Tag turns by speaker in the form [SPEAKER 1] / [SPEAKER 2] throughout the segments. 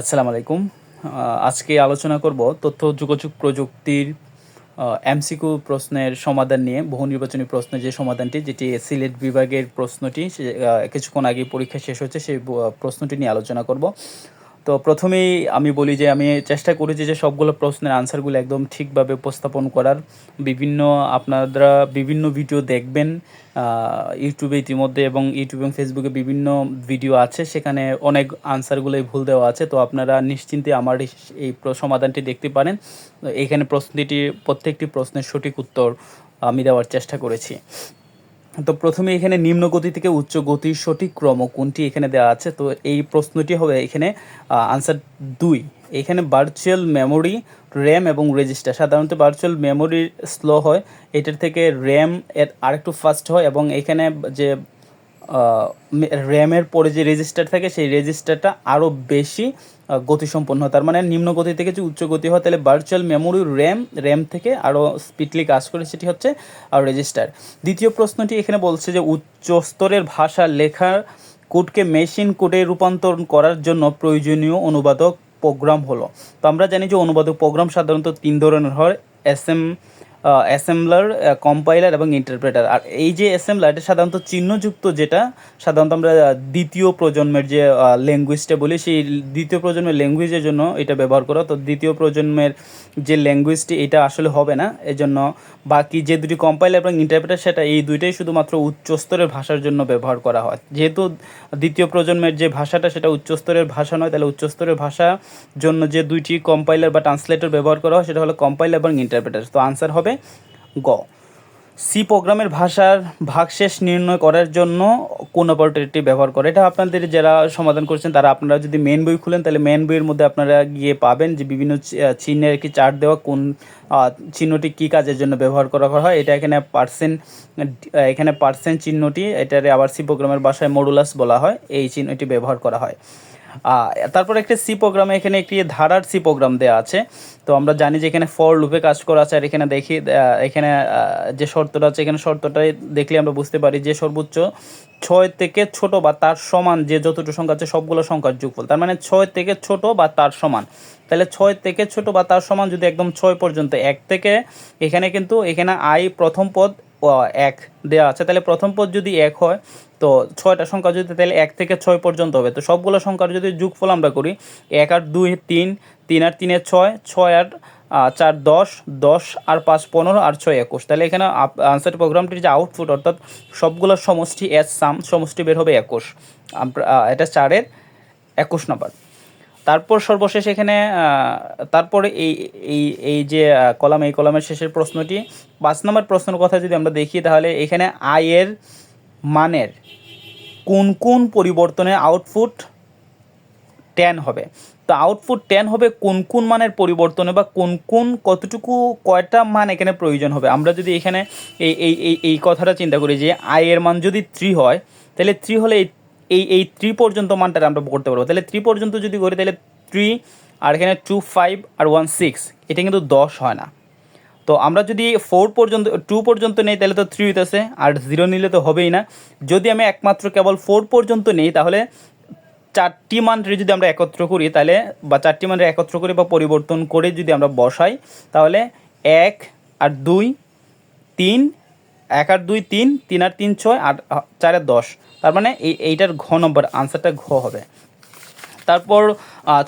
[SPEAKER 1] আসসালামু আলাইকুম। আজকে আলোচনা করব তথ্য, যোগাযোগ প্রযুক্তির এমসিকিউ প্রশ্নের সমাধান নিয়ে, বহু নির্বাচনী প্রশ্নের যে সমাধানটি, যেটি সিলেট বিভাগের প্রশ্নটি কিছুক্ষণ আগে পরীক্ষা শেষ হচ্ছে সেই প্রশ্নটি নিয়ে আলোচনা করব। তো প্রথমেই আমি বলি যে আমি চেষ্টা করেছি যে সবগুলো প্রশ্নের আনসারগুলো একদম ঠিকভাবে উপস্থাপন করার। বিভিন্ন আপনারা বিভিন্ন ভিডিও দেখবেন ইউটিউবে ইতিমধ্যে এবং ইউটিউব এবং ফেসবুকে বিভিন্ন ভিডিও আছে, সেখানে অনেক আনসারগুলোই ভুল দেওয়া আছে। তো আপনারা নিশ্চিন্তে আমার এই- সমাধানটি দেখতে পারেন। এখানে প্রশ্নটি প্রত্যেকটি প্রশ্নের সঠিক উত্তর আমি দেওয়ার চেষ্টা করেছি। তো প্রথমে এখানে নিম্ন গতি থেকে উচ্চ গতির সঠিক ক্রম কোনটি এখানে দেওয়া আছে? তো এই প্রশ্নটি হবে এখানে আনসার দুই। এখানে ভার্চুয়াল মেমোরি র্যাম এবং রেজিস্টার সাধারণত ভার্চুয়াল মেমোরি স্লো হয়, এটার থেকে র্যাম এর আরেকটু ফাস্ট হয় এবং এখানে যে র্যামের পরে যে রেজিস্টার থাকে, সেই রেজিস্টারটা আরও বেশি গতিসম্পন্ন হয়। তার মানে নিম্ন গতি থেকে যে উচ্চ গতি হয়, তাহলে ভার্চুয়াল মেমোরি র্যাম র্যাম থেকে আরও স্পিডলি কাজ করে, সেটি হচ্ছে আর রেজিস্টার দ্বিতীয় প্রশ্নটি এখানে বলছে যে উচ্চ স্তরের ভাষা লেখার কোডকে মেশিন কোডে রূপান্তর করার জন্য প্রয়োজনীয় অনুবাদক প্রোগ্রাম হলো। তো আমরা জানি যে অনুবাদক প্রোগ্রাম সাধারণত তিন ধরনের হয় এস এম অ্যাসেম্বলার কম্পাইলার এবং ইন্টারপ্রেটার আর এই যে অ্যাসেম্বলার এটা সাধারণত চিহ্নযুক্ত যেটা, সাধারণত আমরা দ্বিতীয় প্রজন্মের যে ল্যাঙ্গুয়েজটা বলি, সেই দ্বিতীয় প্রজন্মের ল্যাঙ্গুয়েজের জন্য এটা ব্যবহার করা। তো দ্বিতীয় প্রজন্মের যে ল্যাঙ্গুয়েজটি এটা আসলে হবে না। এজন্য বাকি যে দুটি কম্পাইলার এবং ইন্টারপ্রেটার সেটা এই দুইটাই শুধুমাত্র উচ্চস্তরের ভাষার জন্য ব্যবহার করা হয়। যেহেতু দ্বিতীয় প্রজন্মের যে ভাষাটা, সেটা উচ্চস্তরের ভাষা নয়, তাহলে উচ্চ স্তরের ভাষা জন্য যে দুইটি কম্পাইলার বা ট্রান্সলেটর ব্যবহার করা হয়, সেটা হলো কম্পাইলার এবং ইন্টারপ্রেটার তো আনসার হবে গ। সি প্রোগ্রামের ভাষার ভাগশেষ নির্ণয় করার জন্য কোন অপারেটরটি ব্যবহার করে? এটা আপনাদের যারা সমাধান করছেন, তারা আপনারা যদি মেন বই খুলেন, তাহলে মেন বইয়ের মধ্যে আপনারা গিয়ে পাবেন যে বিভিন্ন চিহ্নের কি চার্ট দেওয়া, কোন চিহ্নটি কী কাজের জন্য ব্যবহার করা হয়। এটা এখানে পার্সেন্ট এখানে পার্সেন্ট চিহ্নটি, এটারে আবার সি প্রোগ্রামের ভাষায় মডুলাস বলা হয়। এই চিহ্নটি ব্যবহার করা হয়। তারপর একটি সি প্রোগ্রামে এখানে একটি ধারার সি প্রোগ্রাম দেওয়া আছে। তো আমরা জানি যে এখানে ফর লুপে কাজ করা আছে, আর এখানে দেখি এখানে যে শর্তটা আছে, এখানে শর্তটাই দেখলে আমরা বুঝতে পারি যে সর্বোচ্চ ছয় থেকে ছোট বা তার সমান যে যতটুকু সংখ্যা আছে, সবগুলো সংখ্যার যোগফল। তার মানে ছয় থেকে ছোট বা তার সমান। তাহলে ছয় থেকে ছোট বা তার সমান যদি একদম ছয় পর্যন্ত, এক থেকে এখানে কিন্তু, এখানে আই প্রথম পদ এক দেওয়া আছে। তাহলে প্রথম পদ যদি এক হয় তো ছয়টা সংখ্যা যদি তাহলে এক থেকে ছয় পর্যন্ত হবে। তো সবগুলো সংখ্যার যদি যোগফল আমরা করি এক আর দুই তিন তিন আর তিনের ছয় ছয় আহ, চার দশ দশ আর পাঁচ পনেরো আর ছয় একুশ। তাহলে এখানে আনসার প্রোগ্রামটির যে আউটপুট অর্থাৎ সবগুলো সমষ্টি এস সাম সমষ্টি বের হবে একুশ। এটা চারের একুশ নম্বর তারপর সর্বশেষ এখানে তারপরে এই এই এই যে কলাম এই কলামের শেষের প্রশ্নটি পাঁচ নম্বর প্রশ্নের কথা যদি আমরা দেখি তাহলে এখানে আয়ের মানের কোন কোন পরিবর্তনে আউটপুট টেন হবে। তো আউটপুট টেন হবে কোন কোন মানের পরিবর্তনে বা কোন কোন কতটুকু কয়টা মান এখানে প্রয়োজন হবে। আমরা যদি এখানে এই এই এই এই কথাটা চিন্তা করি যে আয়ের মান যদি থ্রি হয়, তাহলে থ্রি হলে এই এই থ্রি পর্যন্ত মানটা আমরা করতে পারব। তাহলে থ্রি পর্যন্ত যদি করি, তাহলে থ্রি আর এখানে টু ফাইভ আর ওয়ান সিক্স এটা কিন্তু দশ হয় না। তো আমরা যদি ফোর পর্যন্ত টু পর্যন্ত নেই, তাহলে তো থ্রি হইতেছে, আর জিরো নিলে তো হবেই না। যদি আমি একমাত্র কেবল ফোর পর্যন্ত নেই, তাহলে চারটি মানটি যদি আমরা একত্র করি, তাহলে, বা চারটি মানের একত্র করে বা পরিবর্তন করে যদি আমরা বসাই, তাহলে এক আর দুই, তিন, এক আর দুই, তিন তিন আর তিন, ছয়, আর চার আর দশ। তার মানে এই, এইটার ঘ নম্বর আনসারটা ঘ হবে। তারপর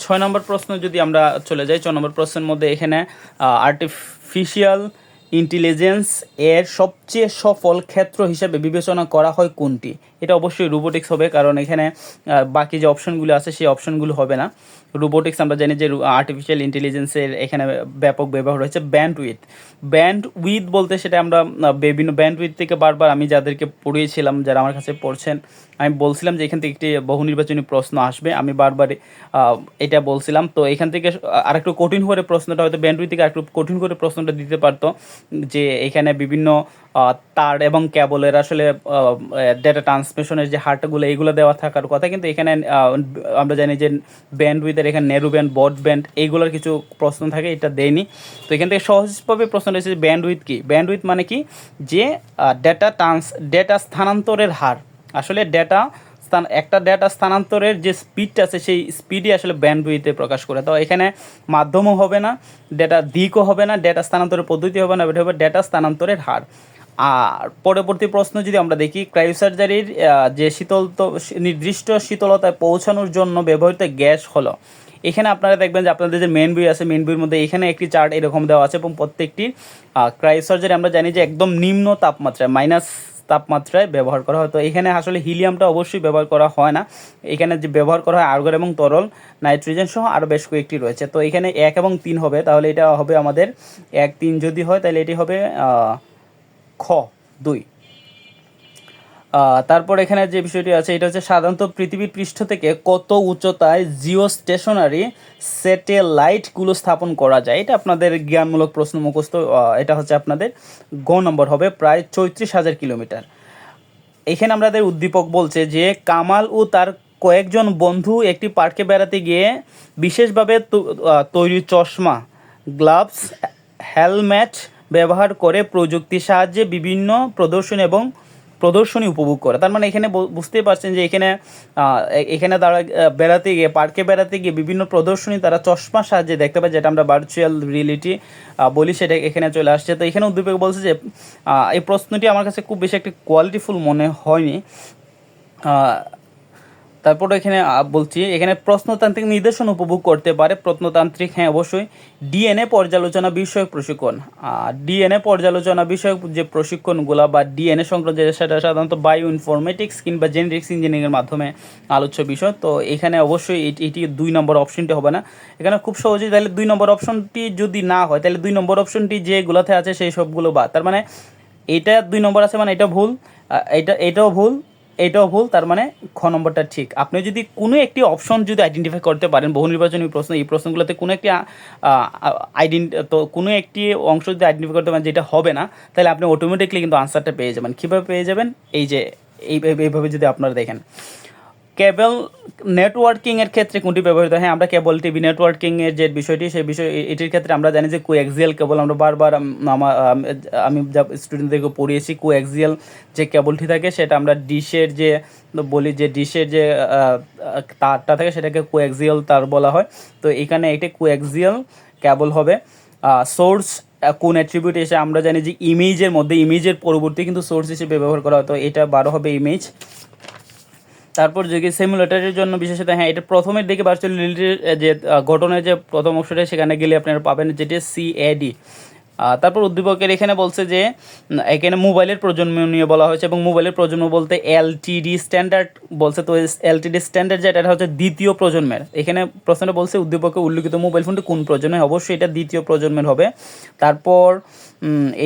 [SPEAKER 1] ছয় নম্বর প্রশ্ন যদি আমরা চলে যাই, ছয় নম্বর প্রশ্নের মধ্যে এখানে আর্টিফিশিয়াল ইন্টেলিজেন্স এর সবচেয়ে সফল ক্ষেত্র হিসেবে বিবেচনা করা হয় কোনটি? এটা অবশ্যই রোবোটিক্স হবে, কারণ এখানে বাকি যে অপশনগুলো আছে, সেই অপশনগুলো হবে না। রোবোটিক্স আমরা জানি যে আর্টিফিশিয়াল ইন্টেলিজেন্সের এখানে ব্যাপক ব্যবহার হয়েছে ব্যান্ড উইথ ব্যান্ড উইথ বলতে সেটা আমরা, বিভিন্ন ব্যান্ড উইথ থেকে বারবার আমি যাদেরকে পড়িয়েছিলাম, যারা আমার কাছে পড়ছেন, আমি বলছিলাম যে এখান থেকে একটি বহু নির্বাচনী প্রশ্ন আসবে। আমি বারবার এটা বলছিলাম। তো এখান থেকে আরেকটু কঠিন করে প্রশ্নটা হয়তো ব্যান্ড উইথ থেকে আরেকটু কঠিন করে প্রশ্নটা দিতে পারতো যে এখানে বিভিন্ন তার এবং ক্যাবলের আসলে ডেটা ট্রান্সমিশনের যে হারটাগুলো এইগুলো দেওয়া থাকার কথা। কিন্তু এখানে আমরা জানি যে ব্যান্ড উইথের এখানে নেরু ব্যান্ড বড ব্যান্ড এইগুলোর কিছু প্রশ্ন থাকে, এটা দেয়নি। তো এখান থেকে সহজভাবে প্রশ্ন রয়েছে ব্যান্ড উইথ কি? ব্যান্ড উইথ মানে কি? যে ডেটা ট্রান্স ডেটা স্থানান্তরের হার। আসলে ডেটা স্থান, একটা ডেটা স্থানান্তরের যে স্পিডটা আছে, সেই স্পিডই আসলে ব্যান্ড ব্যান্ডউইথে প্রকাশ করে। তো এখানে মাধ্যমও হবে না ডেটা দিকও হবে না ডেটা স্থানান্তরের পদ্ধতি হবে না এটা হবে ডেটা স্থানান্তরের হার। আর পরবর্তী প্রশ্ন যদি আমরা দেখি, ক্রায়োসার্জারির যে শীতল নির্দিষ্ট শীতলতায় পৌঁছানোর জন্য ব্যবহৃত গ্যাস হলো। এখানে আপনারা দেখবেন যে আপনাদের যে মেন বই আছে মেন বইয়ের মধ্যে এখানে একটি চার্ট এরকম দেওয়া আছে এবং প্রত্যেকটি ক্রায়োসার্জারি আমরা জানি যে একদম নিম্ন তাপমাত্রায় মাইনাস তাপমাত্রায় ব্যবহার করা হয়। তো এখানে আসলে হিলিয়ামটা অবশ্যই ব্যবহার করা হয় না। এখানে যে ব্যবহার করা হয় আর্গন এবং তরল নাইট্রোজেন সহ আরও বেশ কয়েকটি রয়েছে। তো এখানে এক এবং তিন হবে, তাহলে এটা হবে আমাদের এক তিন যদি হয়, তাহলে এটি হবে খ, দুই। তারপর এখানে যে বিষয়টি আছে, এটা হচ্ছে সাধারণত পৃথিবীর পৃষ্ঠ থেকে কত উচ্চতায় জিও স্টেশনারি স্যাটেলাইটগুলো স্থাপন করা যায়, এটা আপনাদের জ্ঞানমূলক প্রশ্ন মুখস্থ এটা হচ্ছে আপনাদের গ নম্বর হবে প্রায় চৌত্রিশ হাজার কিলোমিটার। এখানে আমাদের উদ্দীপক বলছে যে, কামাল ও তার কয়েকজন বন্ধু একটি পার্কে বেড়াতে গিয়ে বিশেষভাবে তৈরি চশমা, গ্লাভস, হেলমেট ব্যবহার করে প্রযুক্তির সাহায্যে বিভিন্ন প্রদর্শনী এবং প্রদর্শনী উপভোগ করে। তার মানে এখানে বুঝতেই পারছেন যে এখানে এখানে তারা বেড়াতে গিয়ে, পার্কে বেড়াতে গিয়ে বিভিন্ন প্রদর্শনী তারা চশমার সাহায্যে দেখতে পায়, যেটা আমরা ভার্চুয়াল রিয়েলিটি বলি, সেটা এখানে চলে আসছে। তো এখানে উদ্দীপক বলছে যে এই প্রশ্নটি আমার কাছে খুব বেশি একটি কোয়ালিটিফুল মনে হয়নি। তারপর এখানে বলছি, এখানে প্রশ্নতান্ত্রিক নির্দেশন উপভোগ করতে পারে। প্রত্নতান্ত্রিক হ্যাঁ অবশ্যই। ডিএনএ পর্যালোচনা বিষয়ক প্রশিক্ষণ। আর ডিএনএ পর্যালোচনা বিষয়ক যে প্রশিক্ষণগুলো বা ডিএনএ সংক্রান্ত সেটা সাধারণত বায়ো ইনফরমেটিক্স কিংবা জেনেটিক্স ইঞ্জিনিয়ারিংয়ের মাধ্যমে আলোচ্য বিষয়। তো এখানে অবশ্যই এটি দুই নম্বর অপশনটি হবে না। এখানে খুব সহজেই তাহলে দুই নম্বর অপশনটি যদি না হয়, তাহলে দুই নম্বর অপশনটি যেগুলোতে আছে, সেই সবগুলো বা তার মানে এটা দুই নম্বর আছে মানে এটা ভুল। এটা, এটাও ভুল। এটাও ভুল, তার মানে খ নম্বরটা ঠিক। আপনি যদি কোনো একটি অপশন যদি আইডেন্টিফাই করতে পারেন বহু নির্বাচনী প্রশ্ন, এই প্রশ্নগুলোতে কোনো একটি আইডেন্টি তো কোনো একটি অংশ যদি আইডেন্টিফাই করতে পারেন যেটা হবে না, তাহলে আপনি অটোমেটিকলি কিন্তু আনসারটা পেয়ে যাবেন। কীভাবে পেয়ে যাবেন? এই যে এইভাবে যদি আপনারা দেখেন। কেবল নেটওয়ার্কিংয়ের ক্ষেত্রে কোনটি ব্যবহৃত হয়? আমরা কেবল টিভি নেটওয়ার্কিংয়ের যে বিষয়টি, সেই বিষয়, এটির ক্ষেত্রে আমরা জানি যে কোএক্সিয়াল কেবল আমরা বারবার আমার আমি যা স্টুডেন্টদেরকে পড়িয়েছি কোএক্সিয়াল যে কেবলটি থাকে, সেটা আমরা ডিশের যে, বলি যে ডিশের যে তারটা থাকে, সেটাকে কোএক্সিয়াল তার বলা হয়। তো এখানে একটি কোএক্সিয়াল কেবল হবে। সোর্স কোন অ্যাট্রিবিউট এসে আমরা জানি যে ইমেজের মধ্যে ইমেজের পরবর্তী কিন্তু সোর্স হিসেবে ব্যবহার করা হয়। তো এটা বারো হবে ইমেজ তারপর যে সিমুলেটারের জন্য বিশেষত হ্যাঁ এটা প্রথমের দিকে ভার্চুয়াল রিয়েলিটির যে ঘটনার যে প্রথম অংশটা, সেখানে গেলে আপনারা পাবেন যেটি সিএডি তারপর উদ্দীপকের এখানে বলছে যে এখানে মোবাইলের প্রজন্ম নিয়ে বলা হয়েছে এবং মোবাইলের প্রজন্ম বলতে এলটিডি স্ট্যান্ডার্ড বলছে। তো এলটিডি স্ট্যান্ডার্ড যেটা, এটা হচ্ছে দ্বিতীয় প্রজন্মের। এখানে প্রশ্নটা বলছে, উদ্দীপকে উল্লিখিত মোবাইল ফোনটি কোন প্রজন্মের অবশ্যই এটা দ্বিতীয় প্রজন্মের হবে। তারপর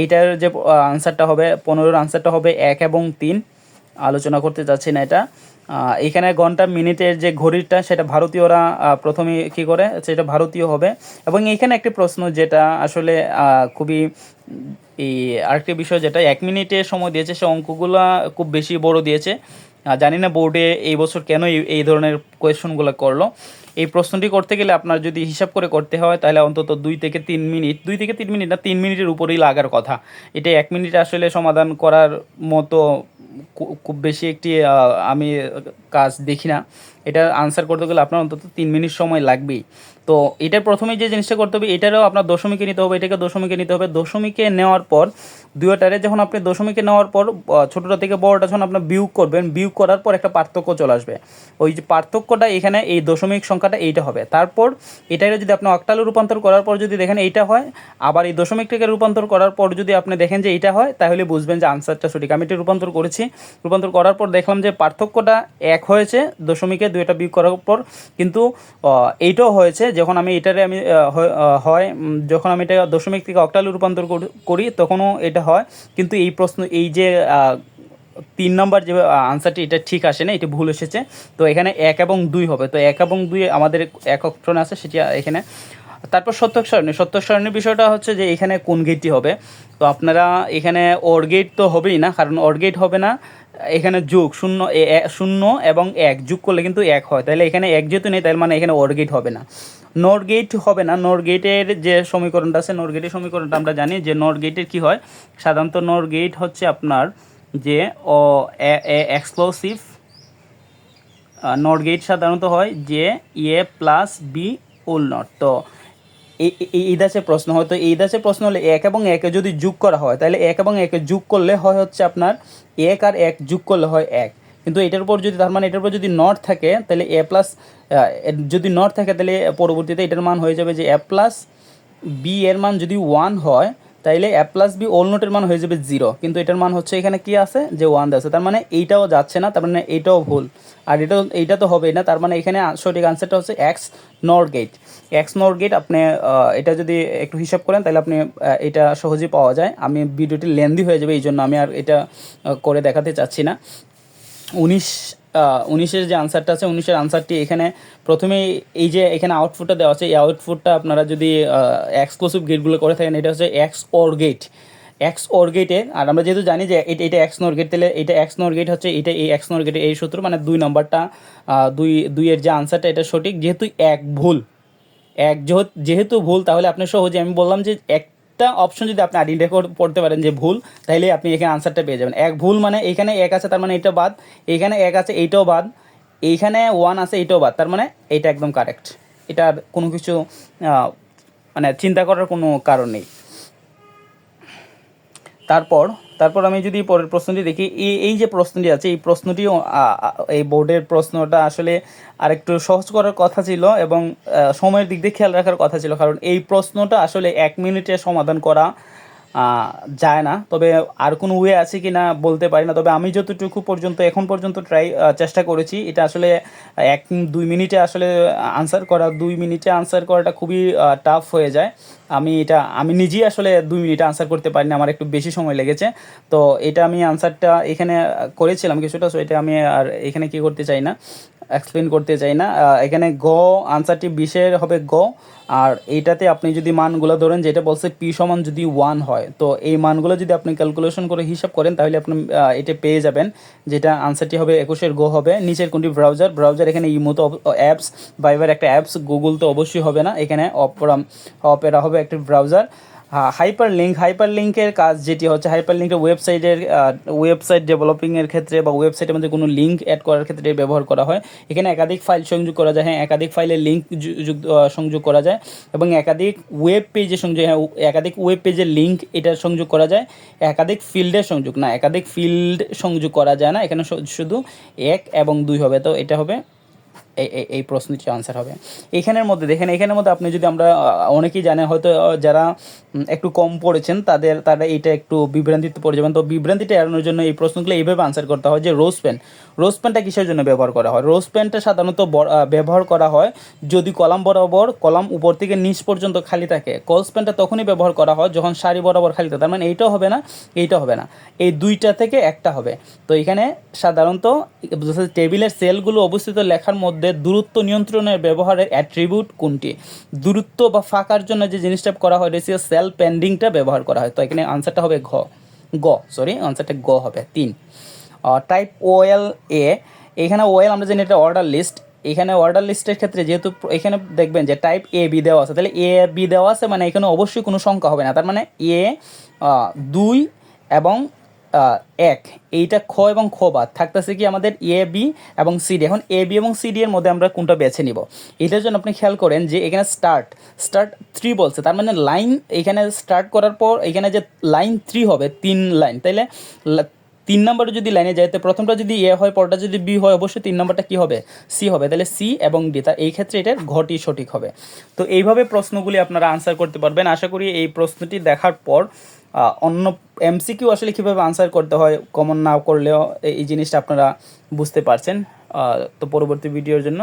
[SPEAKER 1] এইটার যে আনসারটা হবে, পনেরোর আনসারটা হবে এক এবং তিন। আলোচনা করতে যাচ্ছি না এটা। এখানে ঘণ্টা, মিনিটের যে ঘড়িটা, সেটা ভারতীয়রা প্রথমে কী করে? সেটা ভারতীয় হবে। এবং এইখানে একটি প্রশ্ন যেটা আসলে খুবই, এই আরেকটি বিষয় যেটা, এক মিনিটে সময় দিয়েছে, সে অঙ্কগুলো খুব বেশি বড় দিয়েছে। জানি না বোর্ডে এই বছর কেন এই ধরনের কোয়েশনগুলো করল। এই প্রশ্নটি করতে গেলে আপনার যদি হিসাব করে করতে হয়, তাহলে অন্তত দুই থেকে তিন মিনিট, দুই থেকে তিন মিনিট না, তিন মিনিটের উপরেই লাগার কথা। এটা এক মিনিট আসলে সমাধান করার মতো খুব বেশি একটি আমি কাজ দেখি না। এটা আনসার করতে গেলে আপনার অন্তত তিন মিনিট সময় লাগবেই। তো এটার প্রথমেই যে জিনিসটা করতে হবে, এটারও আপনার দশমিকে নিতে হবে, এটাকে দশমিকে নিতে হবে। দশমিকে নেওয়ার পর দুইটারে যখন আপনি দশমিকে নেওয়ার পর ছোটোটা থেকে বড়োটা যখন আপনার বিয়োগ করবেন, বিয়োগ করার পর একটা পার্থক্য চলে আসবে। ওই যে পার্থক্যটা এখানে, এই দশমিক সংখ্যাটা এইটা হবে। তারপর এটাকে যদি আপনি অক্টালে রূপান্তর করার পর যদি দেখেন এইটা হয়, আবার এই দশমিকটাকে রূপান্তর করার পর যদি আপনি দেখেন যে এইটা হয়, তাহলে বুঝবেন যে আনসারটা সঠিক। আমি এটা রূপান্তর করেছি। রূপান্তর করার পর দেখলাম যে পার্থক্যটা এক হয়েছে, দশমিকে দুইটা বিয়োগ করার পর কিন্তু এইটাও হয়েছে যখন আমি এটারে আমি হয় যখন আমি এটা দশমিক থেকে অক্টালে রূপান্তর করি তখনও এটা হয়। কিন্তু এই প্রশ্ন, এই যে তিন নম্বর যে আনসারটি এটা ঠিক আসে না, এটি ভুল এসেছে। তো এখানে এক এবং দুই হবে। তো এক এবং দুই আমাদের এক অপশন আছে, সেটি এখানে। তারপর সত্যক সারণী সত্যক সারণীর বিষয়টা হচ্ছে যে, এখানে কোন গেটটি হবে? তো আপনারা এখানে ওর গেট তো হবেই না, কারণ ওর গেট হবে না, এখানে যোগ, শূন্য শূন্য এবং এক যোগ করলে কিন্তু এক হয়। তাহলে এখানে এক যেহেতু নেই, তাহলে মানে এখানে ওর গেট হবে না। নোর গেট হবে না। নোর গেটের যে সমীকরণটা আছে নোর গেটের সমীকরণটা আমরা জানি যে নোর গেটের কী হয়? সাধারণত নোর গেট হচ্ছে আপনার যে ও এক্সক্লোসিভ নট গেট সাধারণত হয় যে, A plus B whole not তো এই- দাসের প্রশ্ন হয়তো এই দাসের প্রশ্ন হলে এক এবং একে যদি যোগ করা হয়, তাহলে এক এবং একে যোগ করলে হয় হচ্ছে আপনার এক আর এক যোগ করলে হয় এক। কিন্তু এটার উপর যদি, তার মানে এটার উপর যদি নট থাকে, তাহলে এ প্লাস যদি নট থাকে, তাহলে পরবর্তীতে এটার মান হয়ে যাবে যে এ প্লাস বি এর মান যদি ওয়ান হয় তাইলে এ প্লাস বি ওল নোটের মান হয়ে যাবে জিরো কিন্তু এটার মান হচ্ছে এখানে কি আছে? যে ওয়ান আছে। তার মানে এইটাও যাচ্ছে না, তার মানে এইটাও ভুল। আর এটাও এইটা তো হবেই না, তার মানে এখানে সঠিক আনসারটা হচ্ছে এক্স নর গেট এক্স নর গেট আপনি এটা যদি একটু হিসাব করেন, তাহলে আপনি এটা সহজেই পাওয়া যায়। আমি ভিডিওটি লেন্দি হয়ে যাবে, এই জন্য আমি আর এটা করে দেখাতে চাচ্ছি না। উনিশ উনিশের যে আনসারটা আছে, উনিশের আনসারটি এখানে প্রথমেই এই যে এখানে আউটপুটটা দেওয়া আছে, এই আউটপুটটা আপনারা যদি এক্সক্লুসিভ গেটগুলো করে থাকেন, এটা হচ্ছে XOR gate XOR গেটে আর আমরা যেহেতু জানি যে এটা এটা এক্স নোর গেট তাহলে এটা এক্স নোর গেট হচ্ছে, এটা এই এক্স নোর গেটে এই সূত্র মানে দুই নম্বরটা দুই, দুইয়ের যে আনসারটা এটা সঠিক, যেহেতু এক ভুল। এক যেহেতু- ভুল, তাহলে আপনি সহজে, আমি বললাম যে একটা অপশন যদি আপনি আইডেন্টিফাই করতে পারেন যে ভুল, তাহলে আপনি এখানে আনসারটা পেয়ে যাবেন। এক ভুল মানে এখানে এক আছে, তার মানে এটা বাদ। এখানে এক আছে, এইটাও বাদ। এইখানে ওয়ান আছে এইটাও বাদ। তার মানে এটা একদম কারেক্ট এটার কোনো কিছু মানে চিন্তা করার কোনো কারণ নেই। তারপর তারপর আমি যদি পরের প্রশ্নটি দেখি, এই এই যে প্রশ্নটি আছে, এই প্রশ্নটিও এই বোর্ডের প্রশ্নটা আসলে আরেকটু সহজ করার কথা ছিল এবং সময়ের দিক দিয়ে খেয়াল রাখার কথা ছিল। কারণ এই প্রশ্নটা আসলে এক মিনিটে সমাধান করা যায় না। তবে আর কোনো ওয়ে আছে কি না বলতে পারি না। তবে আমি যতটুকু পর্যন্ত, এখন পর্যন্ত ট্রাই চেষ্টা করেছি। এটা আসলে এক, দুই মিনিটে আসলে আনসার করা, দুই মিনিটে আনসার করাটা খুবই টাফ হয়ে যায়। আমি এটা, আমি নিজেই আসলে দুই মিনিট আনসার করতে পারিনি, আমার একটু বেশি সময় লেগেছে। তো এটা আমি আনসারটা এখানে করেছিলাম কিছুটা সো এটা আমি আর এখানে কি করতে চাই না এক্সপ্লেন করতে চাই না। এখানে গ আনসারটি বিশের হবে গ, আর এইটাতে আপনি যদি মানগুলো ধরেন, যেটা বলছে পি সমান যদি ওয়ান হয়, তো এই মানগুলো যদি আপনি ক্যালকুলেশন করে হিসাব করেন, তাহলে আপনি এটা পেয়ে যাবেন। যেটা আনসারটি হবে একুশের গো হবে, নিচের কোনটি ব্রাউজার ব্রাউজার এখানে ইমো তো অ্যাপস বাইবার একটা অ্যাপস গুগল তো অবশ্যই হবে না, এখানে অপরা অপেরা হবে একটি ব্রাউজার হাইপার লিঙ্ক হাইপার লিঙ্কের কাজ যেটি হচ্ছে হাইপার লিঙ্কের ওয়েবসাইটের ওয়েবসাইট ডেভেলপিংয়ের ক্ষেত্রে বা ওয়েবসাইটের মধ্যে কোনো লিঙ্ক অ্যাড করার ক্ষেত্রে ব্যবহার করা হয়। এখানে একাধিক ফাইল সংযোগ করা যায়। হ্যাঁ একাধিক ফাইলের লিঙ্ক সংযোগ করা যায় এবং একাধিক ওয়েব পেজে সংযোগ হ্যাঁ একাধিক ওয়েব পেজের লিঙ্ক এটা সংযোগ করা যায়। একাধিক ফিল্ডের সংযোগ, না, একাধিক ফিল্ড সংযোগ করা যায় না। এখানে শুধু এক এবং দুই হবে। তো এটা হবে এই প্রশ্নটির আনসার হবে। এখানের মধ্যে, দেখেন, এখানের মধ্যে আপনি যদি আমরা অনেকেই জানেন হয়তো যারা একটু কম পড়েছেন, তাদের, তারা এটা একটু বিভ্রান্তিতে পড়ে যাবেন। তো বিভ্রান্তিটা এড়ানোর জন্য এই প্রশ্নগুলো এইভাবে আনসার করতে হয় যে রোজ পেন রোজ পেনটা কিসের জন্য ব্যবহার করা হয়? রোজ পেনটা সাধারণত ব্যবহার করা হয় যদি কলাম বরাবর, কলাম উপর থেকে নিচ পর্যন্ত খালি থাকে। কলস পেনটা তখনই ব্যবহার করা হয় যখন সারি বরাবর খালি থাকে। তার মানে এইটাও হবে না, এইটাও হবে না। এই দুইটা থেকে একটা হবে। তো এখানে সাধারণত টেবিলের সেলগুলো অবস্থিত লেখার মধ্যে দূরত্ব নিয়ন্ত্রণের ব্যবহারের অ্যাট্রিবিউট কোনটি? দূরত্ব বা ফাঁকার জন্য যে জিনিসটা করা হয় রেসিও সেল পেন্ডিংটা ব্যবহার করা হয়। তো এখানে আনসারটা হবে ঘ। গ সরি আনসারটা গ হবে। তিন। টাইপ ওয়েল এ এখানে ওয়েল আমরা জানি এটা অর্ডার লিস্ট এখানে অর্ডার লিস্টের ক্ষেত্রে যেহেতু এখানে দেখবেন যে টাইপ এ বি দেওয়া আছে। তাহলে এ বি দেওয়া আছে মানে এখানে অবশ্যই কোনো সংখ্যা হবে না। তার মানে এ দুই এবং এক। এইটা খ এবং খ বাদ। থাকতেছে কি আমাদের এ বি এবং সিডি এখন এ বি এবং সি ডি এর মধ্যে আমরা কোনটা বেছে নিব? এটার জন্য আপনি খেয়াল করেন যে এখানে স্টার্ট স্টার্ট থ্রি বলছে। তার মানে লাইন এখানে স্টার্ট করার পর এখানে যে লাইন থ্রি হবে, তিন লাইন তাইলে তিন নম্বরে যদি লাইনে যায়, তো প্রথমটা যদি এ হয়, পরটা যদি বি হয়, অবশ্যই তিন নম্বরটা কি হবে? সি হবে। তাহলে সি এবং ডি তা এই ক্ষেত্রে এটার ঘটি সঠিক হবে। তো এইভাবে প্রশ্নগুলি আপনারা আনসার করতে পারবেন। আশা করি এই প্রশ্নটি দেখার পর অন্য এমসিকিউ আসলে কীভাবে আনসার করতে হয় কমন না করলেও এই জিনিসটা আপনারা বুঝতে পারছেন তো পরবর্তী ভিডিওর জন্য।